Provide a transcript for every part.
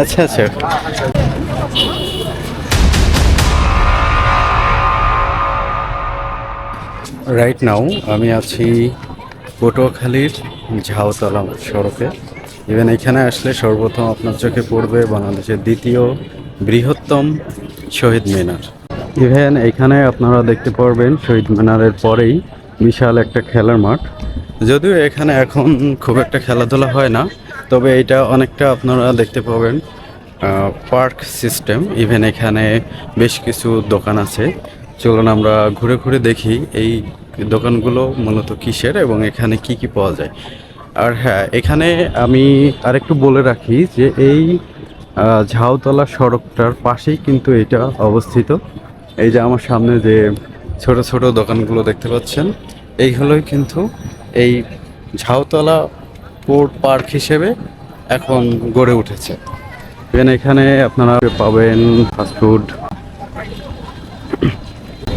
আচ্ছা আচ্ছা right now আমি আছি পটুয়াখালীর ঝাউতলা সড়কে। ইভেন এখানে আসলে সর্বপ্রথম আপনার চোখে পড়বে বাংলাদেশের দ্বিতীয় বৃহত্তম শহীদ মিনার। ইভেন এখানে আপনারা দেখতে পারবেন শহীদ মিনারের পরেই বিশাল একটা খেলার মাঠ। যদিও এখানে এখন খুব একটা খেলাধুলা হয় না তবে এটা অনেকটা আপনারা দেখতে পাবেন পার্ক সিস্টেম। ইভেন এখানে বেশ কিছু দোকান আছে। চলুন আমরা ঘুরে ঘুরে দেখি এই দোকানগুলো মূলত কিসের এবং এখানে কি কি পাওয়া যায়। আর হ্যাঁ এখানে আমি আরেকটু বলে রাখি যে এই ঝাউতলা সড়কটার পাশেই কিন্তু এটা অবস্থিত। এই যে আমার সামনে যে ছোট ছোট দোকানগুলো দেখতে পাচ্ছেন, এইগুলোই কিন্তু এই ঝাউতলা পোর্ট পার্ক হিসেবে এখন গড়ে উঠেছে। দেন এখানে আপনারা পাবেন ফাস্টফুড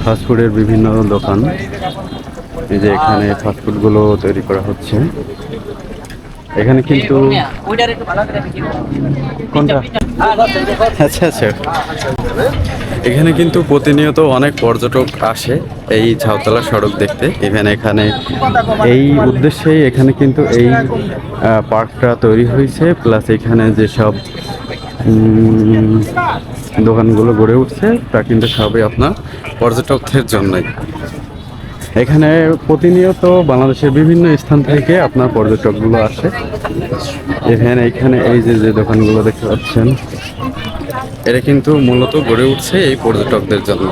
ফাস্টফুডের বিভিন্ন দোকান। এই যে এখানে ফাস্টফুডগুলো তৈরি করা হচ্ছে। এখানে কিন্তু কোনটা? আচ্ছা আচ্ছা এখানে কিন্তু প্রতিনিয়ত অনেক পর্যটক আসে এই ঝাউতলা সড়ক দেখতে। ইভেন এখানে এই উদ্দেশ্যেই এখানে কিন্তু এই পার্কটা তৈরি হয়েছে। প্লাস এখানে যেসব দোকানগুলো গড়ে উঠছে তা কিন্তু সবই আপনার পর্যটকদের জন্যই। এখানে প্রতিনিয়ত বাংলাদেশের বিভিন্ন স্থান থেকে আপনার পর্যটকগুলো আসে। এখানে এখানে এই যে যে দোকানগুলো দেখতে পাচ্ছেন, এটা কিন্তু মূলত গড়ে উঠছে এই পর্যটকদের জন্য।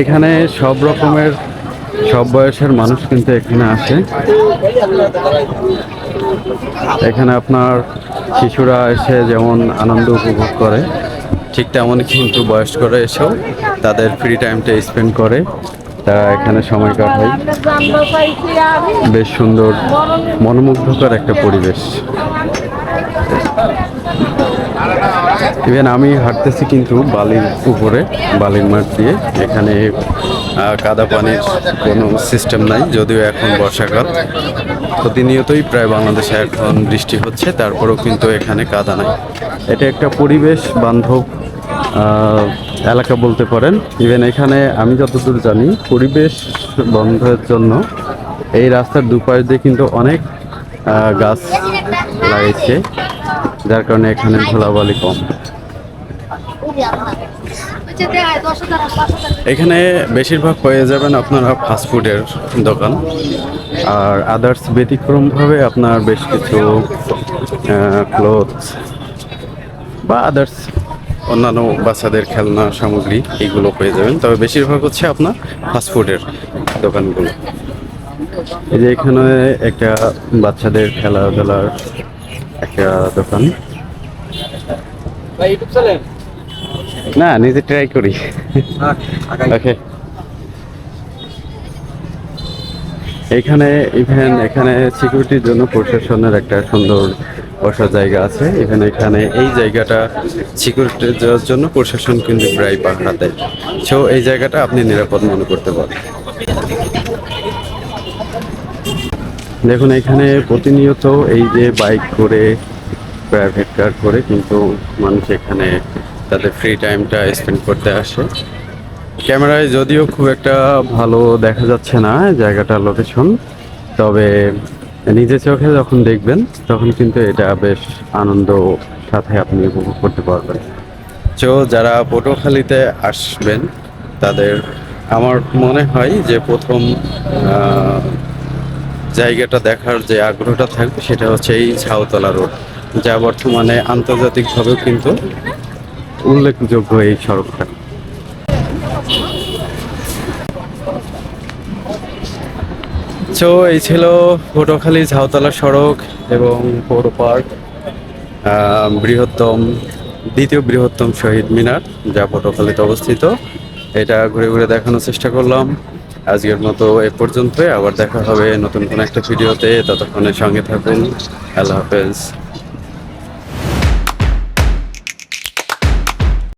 এখানে সব রকমের, সব বয়সের মানুষ কিন্তু এখানে আসে। এখানে আপনার শিশুরা এসে যেমন আনন্দ উপভোগ করে। ঠিক তেমনই কিন্তু বয়স্করা এসেও তাদের ফ্রি টাইমটা স্পেন্ড করে। তারা এখানে সময় কাটায়। বেশ সুন্দর, মনোমুগ্ধকর একটা পরিবেশ। ইভেন আমি হাঁটতেছি কিন্তু বালির উপরে, বালির মাঠ দিয়ে। এখানে কাদা পানির কোনো সিস্টেম নাই, যদিও এখন বর্ষাকাল। প্রতিনিয়তই প্রায় বাংলাদেশে এখন বৃষ্টি হচ্ছে, তারপরেও কিন্তু এখানে কাদা নাই। এটা একটা পরিবেশ বান্ধব এলাকা বলতে পারেন। ইভেন এখানে আমি যতদূর জানি, পরিবেশ বন্ধের জন্য এই রাস্তার দুপাশ দিয়ে কিন্তু অনেক গাছ লাগিয়েছে, যার কারণে এখানে ধুলাবালি কম। এখানে বেশিরভাগ পেয়ে যাবেন আপনারা ফাস্টফুডের দোকান, আর আদার্স ব্যতিক্রমভাবে আপনার বেশ কিছু ক্লোথস বা আদার্স অন্যান্য বাচ্চাদের খেলনা সামগ্রী এইগুলো পেয়ে যাবেন। তবে বেশিরভাগ হচ্ছে আপনার ফাস্টফুডের দোকানগুলো। এই যে এখানে একটা বাচ্চাদের খেলাধুলার একটা দোকান। না, নিজে ট্রাই করি। ওকে এখানে ইভেন এখানে সিকিউরিটির জন্য প্রশাসনের একটা সুন্দর বসার জায়গা আছে। ইভেন এখানে এই জায়গাটা সিকিউরিটির জন্য প্রশাসন কিন্তু প্রায় পাহারা দেয় সো এই জায়গাটা আপনি নিরাপদ মনে করতে পারেন। দেখুন, এখানে প্রতিনিয়ত এই যে বাইক করে প্রাইভেট কার করে কিন্তু মানুষ এখানে তাদের ফ্রি টাইমটা স্পেন্ড করতে আসে। ক্যামেরায় যদিও খুব একটা ভালো দেখা যাচ্ছে না জায়গাটার লোকেশন তবে নিজে চোখে যখন দেখবেন, তখন কিন্তু এটা বেশ আনন্দ সাথে আপনি উপভোগ করতে পারবেন। তো যারা পটুয়াখালীতে আসবেন, তাদের আমার মনে হয় যে প্রথম জায়গাটা দেখার যে আগ্রহটা থাকবে সেটা হচ্ছে এই ঝাউতলা রোড, যা বর্তমানে আন্তর্জাতিকভাবেও কিন্তু উল্লেখযোগ্য এই সড়কটা। তো এই ছিল পটুয়াখালী ঝাউতলা সড়ক এবং পৌর পার্ক বৃহত্তম, দ্বিতীয় বৃহত্তম শহীদ মিনার যা পটুয়াখালীতে অবস্থিত। এটা ঘুরে ঘুরে দেখানোর চেষ্টা করলাম। আজকের মতো এ পর্যন্তই। আবার দেখা হবে নতুন কোনো একটা ভিডিওতে। ততক্ষণের সঙ্গে থাকুন। আল্লাহ হাফেজ।